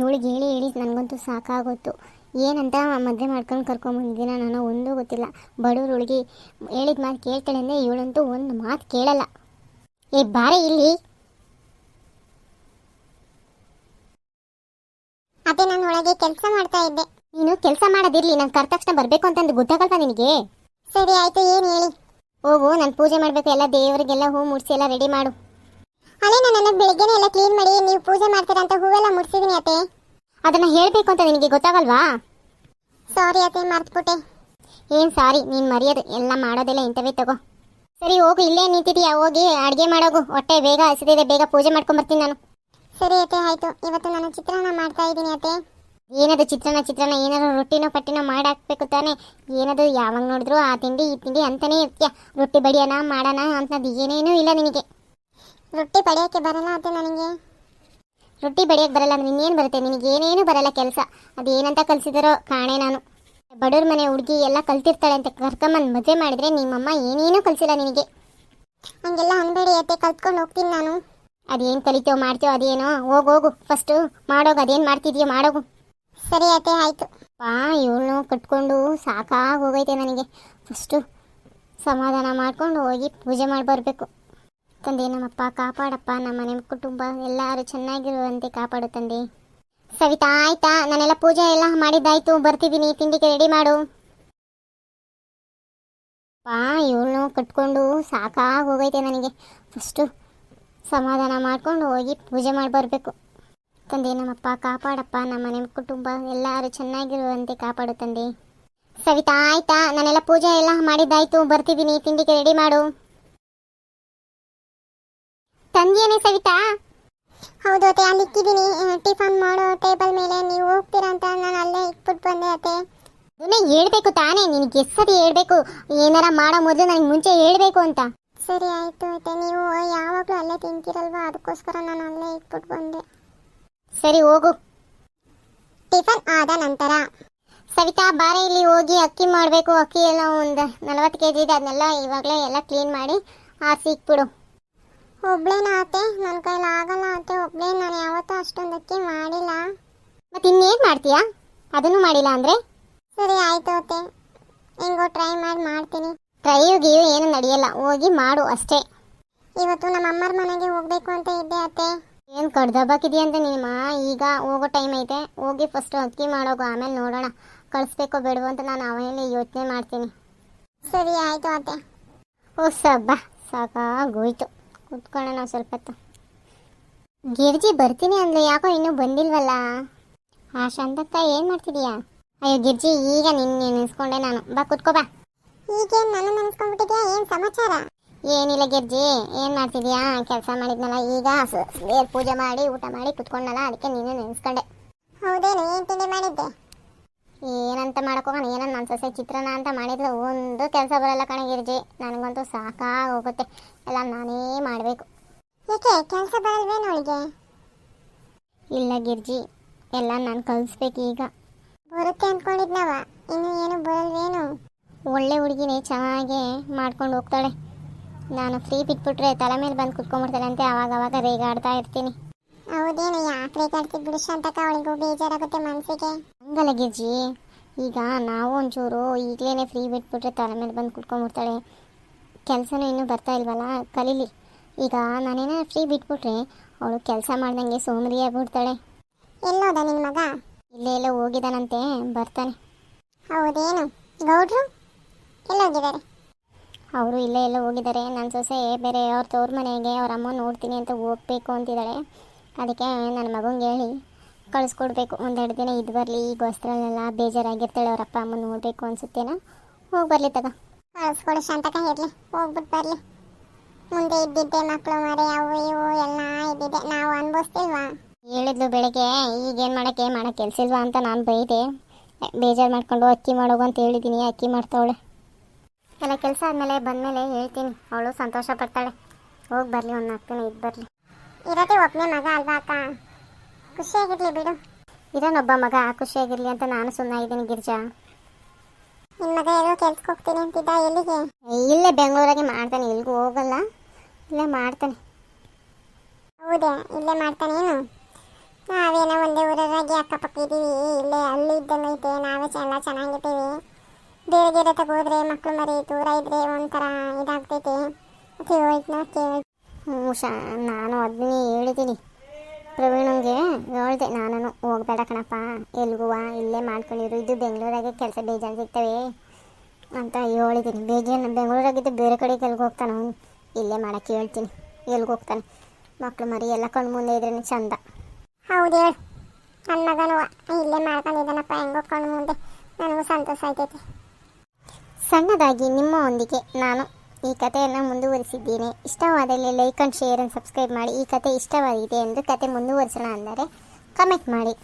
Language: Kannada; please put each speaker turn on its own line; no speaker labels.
ಇವಳಿಗೆ ಹೇಳಿ ಹೇಳಿ ನನಗಂತೂ ಸಾಕಾಗೋಯ್ತು. ಏನಂತ ಮದುವೆ ಮಾಡ್ಕೊಂಡು ಕರ್ಕೊಂಬಂದಿದ್ದೀನ ನಾನು ಒಂದೂ ಗೊತ್ತಿಲ್ಲ. ಬಡವ್ರು ಹುಳಿಗೆ ಹೇಳಿದ ಮಾತು ಕೇಳ್ತಾಳೆ ಅಂದರೆ ಇವಳಂತೂ ಒಂದು ಮಾತು ಕೇಳಲ್ಲ. ಏ ಬಾರೆ ಇಲ್ಲಿ.
ಅದೇ ನಾನು ಒಳಗೆ ಕೆಲಸ ಮಾಡ್ತಾ ಇದ್ದೆ.
ನೀನು ಕೆಲಸ ಮಾಡೋದಿರ್ಲಿ ನಾನು ಕರ್ ತಕ್ಷಣ ಬರಬೇಕು ಅಂತಂದು ಗೊತ್ತಾಗಲ್ವಾ ನಿನಗೆ?
ಸರಿ ಆಯಿತು ಏನು ಹೇಳಿ?
ಹೋಗು ನಾನು ಪೂಜೆ ಮಾಡಬೇಕು ಎಲ್ಲ ದೇವರಿಗೆಲ್ಲ ಹೂ ಮುಡಿಸಿ ಎಲ್ಲ ರೆಡಿ ಮಾಡು.
ಅಲ್ಲೇ ನಾನು ಬೆಳಗ್ಗೆನೇ ಎಲ್ಲ ಕ್ಲೀನ್ ಮಾಡಿ ನೀವು ಪೂಜೆ ಮಾಡ್ತೀರಾ ಅಂತ ಹೂವೆಲ್ಲ ಮುಡ್ಸಿದೀನಿ ಅತ್ತೆ.
ಅದನ್ನ ಹೇಳಬೇಕು ಅಂತ ನಿನಗೆ ಗೊತ್ತಾಗಲ್ವಾ?
ಸಾರಿ ಅತ್ತೆ ಮರ್ತ್ಬಿಟ್ಟೆ.
ಏನ್ ಸಾರಿ ನೀನು ಮರೆಯೋದು ಎಲ್ಲ ಮಾಡೋದೆಲ್ಲ ಇಂಥವೇ ತಗೋ. ಸರಿ ಹೋಗು ಇಲ್ಲೇ ನಿಂತಿದೀಯಾ ಹೋಗಿ ಅಡುಗೆ ಮಾಡೋಗು. ಹೊಟ್ಟೆ ಬೇಗ ಹಸಿದಿದೆ ಬೇಗ ಪೂಜೆ ಮಾಡ್ಕೊಂಬರ್ತೀನಿ ನಾನು.
ಸರಿ ಅತ್ತೆ ಆಯ್ತು. ಇವತ್ತು ನಾನು ಚಿತ್ರಾನ್ನ ಮಾಡ್ತಾ ಇದ್ದೀನಿ ಅತ್ತೆ.
ಏನದು ಚಿತ್ರಾನ್ನ ಚಿತ್ರಾನ್ನ? ಏನಾದ್ರು ರೊಟ್ಟಿನೋ ಪಟ್ಟಿನೋ ಮಾಡಿ ಹಾಕ್ಬೇಕು ತಾನೇ. ಏನದು ಯಾವಾಗ ನೋಡಿದ್ರು ಆ ತಿಂಡಿ ಈ ತಿಂಡಿ ಅಂತಾನೆ ಇರ್ತೀಯ. ರೊಟ್ಟಿ ಬಡಿಯೋಣ ಮಾಡೋಣ ಅಂತದ್ದು ಏನೇನೂ ಇಲ್ಲ ನಿನಗೆ.
ರೊಟ್ಟಿ ಪಡೆಯೋಕ್ಕೆ ಬರಲ್ಲ ಅದೇ ನನಗೆ.
ರೊಟ್ಟಿ ಬಡಿಯೋಕ್ಕೆ ಬರಲ್ಲ ಅಂದ್ರೆ ಇನ್ನೇನು ಬರುತ್ತೆ? ನಿನಗೆ ಏನೇನು ಬರಲ್ಲ ಕೆಲಸ. ಅದು ಏನಂತ ಕಲಿಸಿದಾರೋ ಕಾಣೆ ನಾನು. ಬಡವ್ರ ಮನೆ ಹುಡುಗಿ ಎಲ್ಲ ಕಲ್ತಿರ್ತಾಳೆ ಅಂತ ಕರ್ಕೊಂಬಂದು ಮದುವೆ ಮಾಡಿದ್ರೆ ನಿಮ್ಮಮ್ಮ ಏನೇನೂ ಕಲಿಸಿಲ್ಲ ನಿನಗೆ.
ಹಂಗೆಲ್ಲ ಅನ್ಬೇಡಿ ಅತ್ತೆ, ಕಲ್ತ್ಕೊಂಡು ಹೋಗ್ತೀನಿ ನಾನು.
ಅದೇನು ಕಲಿತೇವೋ ಮಾಡ್ತೇವೋ ಅದೇನೋ, ಹೋಗು ಹೋಗು. ಫಸ್ಟು ಮಾಡೋಗು ಅದೇನು ಮಾಡ್ತಿದ್ಯೋ ಮಾಡೋಗು.
ಸರಿ ಅತ್ತೆ, ಆಯಿತು.
ಬಾ, ಇವಳು ಕಟ್ಕೊಂಡು ಸಾಕಾಗಿ ಹೋಗೈತೆ ನನಗೆ. ಫಸ್ಟು ಸಮಾಧಾನ ಮಾಡ್ಕೊಂಡು ಹೋಗಿ ಪೂಜೆ ಮಾಡಿ ಬರಬೇಕು. ತಂದೆ, ನಮ್ಮಪ್ಪ ಕಾಪಾಡಪ್ಪ, ನಮ್ಮ ಮನೆ ಕುಟುಂಬ ಎಲ್ಲರೂ ಚೆನ್ನಾಗಿರುವಂತೆ ಕಾಪಾಡು ತಂದೆ. ಸವಿತಾ, ಆಯ್ತಾ? ನಾನೆಲ್ಲ ಪೂಜೆ ಎಲ್ಲ ಮಾಡಿದ್ದಾಯ್ತು. ಬರ್ತಿದ್ದೀನಿ ತಿಂಡಿಗೆ ರೆಡಿ ಮಾಡು. ಪಾ ಇವಳು ಕಟ್ಕೊಂಡು ಸಾಕಾಗಿ ಹೋಗೈತೆ ನನಗೆ. ಫಸ್ಟು ಸಮಾಧಾನ ಮಾಡ್ಕೊಂಡು ಹೋಗಿ ಪೂಜೆ ಮಾಡಿ ಬರಬೇಕು. ತಂದೆ, ನಮ್ಮಪ್ಪ ಕಾಪಾಡಪ್ಪ, ನಮ್ಮ ಮನೆ ಕುಟುಂಬ ಎಲ್ಲರೂ ಚೆನ್ನಾಗಿರುವಂತೆ ಕಾಪಾಡು ತಂದೆ. ಸವಿತಾ, ಆಯ್ತಾ? ನಾನೆಲ್ಲ ಪೂಜೆ ಎಲ್ಲ ಮಾಡಿದ್ದಾಯ್ತು. ಬರ್ತಿದ್ದೀನಿ ತಿಂಡಿಗೆ ರೆಡಿ ಮಾಡು. ತಂದಿಯೇನೆ ಸವಿತಾ?
ಹೌದು ಅತ್ತೆ ಅಲ್ಲಿ ಇಕ್ಕಿದ್ದೀನಿ. ಟಿಫನ್ ಮಾಡೋ ಟೇಬಲ್ ಮೇಲೆ ನೀವು ಹೋಗ್ತೀರಾ ಅಂತ ನಾನು ಅಲ್ಲೇ ಇಟ್ಬಿಟ್ಟು ಬಂದೆ ಅತ್ತೆ.
ಅದನ್ನೇ ಹೇಳ್ಬೇಕು ತಾನೇ ನಿನಗೆ ಎಷ್ಟು ಹೇಳ್ಬೇಕು? ಏನಾರ ಮಾಡೋ ಮೊದಲು ನನಗೆ ಮುಂಚೆ ಹೇಳ್ಬೇಕು ಅಂತ.
ಸರಿ ಆಯಿತು ಅತ್ತೆ ನೀವು ಯಾವಾಗಲೂ ಅಲ್ಲೇ ತಿಂತೀರಲ್ವಾ? ಅದಕ್ಕೋಸ್ಕರ ನಾನು ಅಲ್ಲೇ ಇಟ್ಬಿಟ್ಟು ಬಂದೆ.
ಸರಿ ಹೋಗು.
ಟಿಫನ್ ಆದ ನಂತರ?
ಸವಿತಾ ಬಾರೆ ಇಲ್ಲಿ ಹೋಗಿ ಅಕ್ಕಿ ಮಾಡಬೇಕು. ಅಕ್ಕಿ ಎಲ್ಲ ಒಂದು ನಲವತ್ತು ಕೆ ಜಿ ಇದೆ. ಅದನ್ನೆಲ್ಲ ಇವಾಗಲೇ ಎಲ್ಲ ಕ್ಲೀನ್ ಮಾಡಿ ಆರಿಸಿ ಇಕ್ಬಿಡು.
ಒಬ್ಳೇನ ಆತೆ ನನ್ನ ಕೈಲಿ ಆಗಲ್ಲ ಆತೆ ಒಬ್ಳೇ ನಾನು ಯಾವತ್ತೂ ಅಷ್ಟೊಂದು ಅಕ್ಕಿ ಮಾಡಿಲ್ಲ.
ಮತ್ತೆ ಇನ್ನೇನು ಮಾಡ್ತೀಯಾ? ಅದನ್ನು ಮಾಡಿಲ್ಲ ಅಂದರೆ?
ಸರಿ ಆಯ್ತು ಅತ್ತೆ ಹೆಂಗೋ ಟ್ರೈ ಮಾಡಿ ಮಾಡ್ತೀನಿ.
ಟ್ರೈಯು ಗೀಯು ಏನು ನಡೆಯಲ್ಲ ಹೋಗಿ ಮಾಡು ಅಷ್ಟೇ.
ಇವತ್ತು ನಮ್ಮ ಅಮ್ಮರ ಮನೆಗೆ ಹೋಗ್ಬೇಕು ಅಂತ ಇದ್ದೆ ಅತ್ತೆ
ಏನು ಕಡ್ದಬ್ಬಾಕಿದೆಯಾ ಅಂತ ನಿಮ್ಮ ಈಗ ಹೋಗೋ ಟೈಮ್ ಐತೆ. ಹೋಗಿ ಫಸ್ಟ್ ಅಕ್ಕಿ ಮಾಡೋಗು ಆಮೇಲೆ ನೋಡೋಣ. ಕಳಿಸ್ಬೇಕೋ ಬೇಡವೋ ಅಂತ ನಾನು ಆಮೇಲೆ ಯೋಚನೆ ಮಾಡ್ತೀನಿ.
ಸರಿ ಆಯ್ತು ಅತ್ತೆ
ಓ ಸಬ್ಬ ಸಾಕಾಗೋಯ್ತು. ಕುತ್ಕೊಳ್ಳೋಣ ಸ್ವಲ್ಪ ಹೊತ್ತು. ಗಿರ್ಜಿ ಬರ್ತೀನಿ ಅಂದರೆ ಯಾಕೋ ಇನ್ನೂ ಬಂದಿಲ್ವಲ್ಲ? ಆ ಶಾಂತಕ್ಕ ಏನು ಮಾಡ್ತಿದೀಯಾ? ಅಯ್ಯೋ ಗಿರ್ಜಿ ಈಗ ನಿನ್ನ ನೆನೆಸ್ಕೊಂಡೆ ನಾನು. ಬಾ ಕುತ್ಕೋ ಬಾ.
ಈಗೇನು ನಾನು ನೆನೆಸ್ಕೊಂಡ್ಬಿಟ್ಟಿದ್ಯಾ ಏನು ಸಮಾಚಾರ?
ಏನಿಲ್ಲ ಗಿರ್ಜಿ ಏನು ಮಾಡ್ತಿದ್ಯಾ? ಕೆಲಸ ಮಾಡಿದ್ನಲ್ಲ ಈಗ ದೇವ್ರ ಪೂಜೆ ಮಾಡಿ ಊಟ ಮಾಡಿ ಕುತ್ಕೊಂಡಲ್ಲ ಅದಕ್ಕೆ ನೀನು ನೆನೆಸ್ಕೊಂಡೆ.
ಹೌದೇನು? ಏನು ತಿಂಡಿ ಮಾಡಿದ್ದೆ?
ಏನಂತ ಹೋಗೋಣ. ಏನೋ ನನ್ನ ಸೊಸೆ ಚಿತ್ರಾನ್ನ ಅಂತ ಮಾಡಿದ್ಲು. ಒಂದು ಕೆಲಸ ಬರಲ್ಲ ಕಣೆ ಗಿರ್ಜಿ. ನನಗಂತೂ ಸಾಕಾಗಿ ಹೋಗುತ್ತೆ ಎಲ್ಲ ನಾನೇ ಮಾಡಬೇಕು.
ಏಕೆ? ಕೆಲಸ ಬರಲ್ವೇನು ಅವಳಿಗೆ?
ಇಲ್ಲ ಗಿರ್ಜಿ. ಎಲ್ಲ ನಾನು ಕಲಿಸ್ಬೇಕು ಈಗ.
ಬರುತ್ತೆ ಅಂದ್ಕೊಂಡಿದ್ನವ ಇನ್ನು ಏನು ಬರಲ್ವೇನು?
ಒಳ್ಳೆ ಹುಡುಗಿನೇ ಚೆನ್ನಾಗಿ ಮಾಡ್ಕೊಂಡು ಹೋಗ್ತಾಳೆ. ನಾನು ಫ್ರೀ ಬಿಟ್ಬಿಟ್ರೆ ತಲೆ ಮೇಲೆ ಬಂದು ಕುತ್ಕೊಂಡ್ಬಿಡ್ತಾಳೆ ಅಂತ. ಅವಾಗ ಅವಾಗ ರೇಗಾಡ್ತಾ ಇರ್ತೀನಿ.
ಹೌದೇನು ಯಾಕೆ ರೇಗಾಡ್ತಿ ಬಿಡು ಶಾಂತಕ ಅವಳಿಗೂ ಬೇಜಾರಾಗುತ್ತೆ ಮನಸ್ಸಿಗೆ
ಹಂಗಲ್ಲ ಗಿರ್ಜಿ. ಈಗ ನಾವು ಒಂಚೂರು ಈಗಲೇ ಫ್ರೀ ಬಿಟ್ಬಿಟ್ರೆ ತಲೆ ಮೇಲೆ ಬಂದು ಕುಟ್ಕೊಂಡ್ಬಿಡ್ತಾಳೆ ಕೆಲಸನೂ ಇನ್ನೂ ಬರ್ತಾ ಇಲ್ವಲ್ಲ ಕಲೀಲಿ. ಈಗ ನಾನೇನೋ ಫ್ರೀ ಬಿಟ್ಬಿಟ್ರೆ ಅವಳು ಕೆಲಸ ಮಾಡ್ದಂಗೆ ಸೋಮರಿ ಆಗ್ಬಿಡ್ತಾಳೆ.
ಎಲ್ಲೋದ ನಿನ್ನ ಮಗ?
ಇಲ್ಲೇ ಎಲ್ಲ ಹೋಗಿದ್ದಾನಂತೆ ಬರ್ತಾನೆ.
ಹೌದೇನು? ಗೌಡ್ರು? ಎಲ್ಲೋಗಿದ್ದಾರೆ
ಅವರು ಇಲ್ಲೇ ಎಲ್ಲ ಹೋಗಿದ್ದಾರೆ. ನನ್ನ ಸೊಸೆ ಬೇರೆ ಅವ್ರ ತವ್ರ ಮನೆಗೆ ಅವ್ರ ಅಮ್ಮ ನೋಡ್ತೀನಿ ಅಂತ ಹೋಗ್ಬೇಕು ಅಂತಿದ್ದಾಳೆ. ಅದಕ್ಕೆ ನನ್ನ ಮಗಂಗೆ ಹೇಳಿ. ಕಳಿಸ್ಕೊಡ್ಬೇಕು. ಒಂದೆರಡು ದಿನ ಇದು ಬರಲಿ ಈಗ ಹೊಸ್ತ್ರಲ್ಲೆಲ್ಲ ಬೇಜಾರಾಗಿರ್ತಾಳೆ ಅವ್ರ ಅಪ್ಪ ಅಮ್ಮ ನೋಡಬೇಕು ಅನ್ಸುತ್ತೇನೋ? ಹೋಗಿ ಬರಲಿ ತಗ.
ಕಳಿಸ್ಕೊಡು ಶಾಂತಕ ಇರಲಿ ಹೋಗ್ಬಿಟ್ಟು ಬರಲಿ. ಮುಂದೆ ಇದ್ದಿದ್ದೆ ಮಕ್ಕಳು ಮರೆ ಅವು ಇವು ಎಲ್ಲ ಇದ್ದಿದ್ದೆ. ನಾವು ಅನ್ಭವಿಸ್ತಿಲ್ವಾ?
ಹೇಳಿದ್ಲು ಬೆಳಗ್ಗೆ ಈಗೇನು ಮಾಡೋಕ್ಕೆ ಏನು ಕೆಲಸ ಇಲ್ವಾ ಅಂತ ನಾನು ಬೈದೆ. ಬೇಜಾರು ಮಾಡ್ಕೊಂಡು ಅಕ್ಕಿ ಮಾಡೋಗು ಅಂತ ಹೇಳಿದ್ದೀನಿ ಅಕ್ಕಿ ಮಾಡ್ತಾವಳೆ. ಎಲ್ಲ ಕೆಲಸ ಆದಮೇಲೆ ಬಂದಮೇಲೆ ಹೇಳ್ತೀನಿ ಅವಳು ಸಂತೋಷ ಪಡ್ತಾಳೆ. ಹೋಗಿ ಬರಲಿ ಒಂದು ನಾಲ್ಕು ದಿನ ಇದು ಬರಲಿ.
ಇರೋದೇ ಒಬ್ಬನೇ ಮಗ ಅಲ್ವಾ ಅಕ್ಕ? ಖುಷಿಯಾಗಿರ್ಲಿ ಬಿಡು.
ಇದನ್ನೊಬ್ಬ ಮಗ ಖುಷಿಯಾಗಿರ್ಲಿ ಅಂತ ನಾನು ಸುಮ್ಮನಾಗಿದ್ದೀನಿ ಗಿರ್ಜಾ.
ನಿನ್ನ ಮಗ ಎಲ್ಲೋ ಕೆಲ್ಸಕ್ಕೆ ಹೋಗ್ತೀನಿ ಅಂತಿದ್ದ ಎಲ್ಲಿಗೆ?
ಇಲ್ಲೇ ಬೆಂಗಳೂರಾಗೆ ಮಾಡ್ತಾನೆ. ಎಲ್ಗೂ ಹೋಗಲ್ಲ. ಇಲ್ಲೇ ಮಾಡ್ತಾನೆ.
ಹೌದೇ ಇಲ್ಲೇ ಮಾಡ್ತಾನೇನು? ನಾವೇನೋ ಒಂದೇ ಊರಾಗಿ ಅಕ್ಕಪಕ್ಕ ಇದ್ದೀವಿ. ಇಲ್ಲೇ ಅಲ್ಲಿ ಇದ್ದಂಗೆ ಐತೆ. ನಾವೇ ಎಲ್ಲ ಚೆನ್ನಾಗಿರ್ತೀವಿ ಬೇರೆ ಬೇರೆ ತಗೋದ್ರೆ ಮಕ್ಳು ಮರಿ ದೂರ ಇದ್ರೆ ಒಂಥರ ಇದಾಗ್ತೈತೆ. ಕೇಳಿ
ಹ್ಞೂ ಶಾ ನಾನು ಅದನ್ನೇ ಹೇಳಿದ್ದೀನಿ. ಪ್ರವೀಣಂಗೆ ಹೇಳ್ದೆ ನಾನು ಹೋಗ್ಬೇಡ ಕಣಪ್ಪ. ಎಲ್ಗುವ ಇಲ್ಲೇ ಮಾಡ್ಕೊಂಡಿರು. ಇದು ಬೆಂಗಳೂರಾಗೆ ಕೆಲಸ ಬೇಜಾರು ಸಿಗ್ತವೆ. ಅಂತ ಹೇಳಿದ್ದೀನಿ ಬೇಜಾರು ಬೆಂಗಳೂರಾಗಿದ್ದು ಬೇರೆ ಕಡೆಗೆ ಎಲ್ಗೆ ಹೋಗ್ತಾನೆ? ಅವನು ಇಲ್ಲೇ ಮಾಡೋಕ್ಕೆ ಹೇಳ್ತೀನಿ. ಎಲ್ಗೆ ಹೋಗ್ತಾನೆ? ಮಕ್ಕಳು ಮರಿ ಎಲ್ಲ ಕಣ್ಣು ಮುಂದೆ ಇದ್ರೇ ಚಂದ.
ಹೌದು ಹೇಳು. ನನ್ನ ಮಗನು ಇಲ್ಲೇ ಮಾಡ್ಕೊಂಡಿದ್ದಾನಪ್ಪ. ಹೆಂಗೋ ಕಣ್ಣು ಮುಂದೆ. ನನಗೂ ಸಂತೋಷ ಆಯ್ತೈತೆ.
ಸಣ್ಣದಾಗಿ ನಿಮ್ಮ ಒಂದಿಗೆ ನಾನು ಈ ಕಥೆಯನ್ನು ಮುಂದುವರಿಸಿದ್ದೀನಿ. ಇಷ್ಟವಾದಲ್ಲಿ like and share and subscribe ಮಾಡಿ. ಈ ಕತೆ ಇಷ್ಟವಾಗಿದೆ ಎಂದು ಕತೆ ಮುಂದುವರಿಸೋಣ ಅಂದರೆ ಕಮೆಂಟ್ ಮಾಡಿ.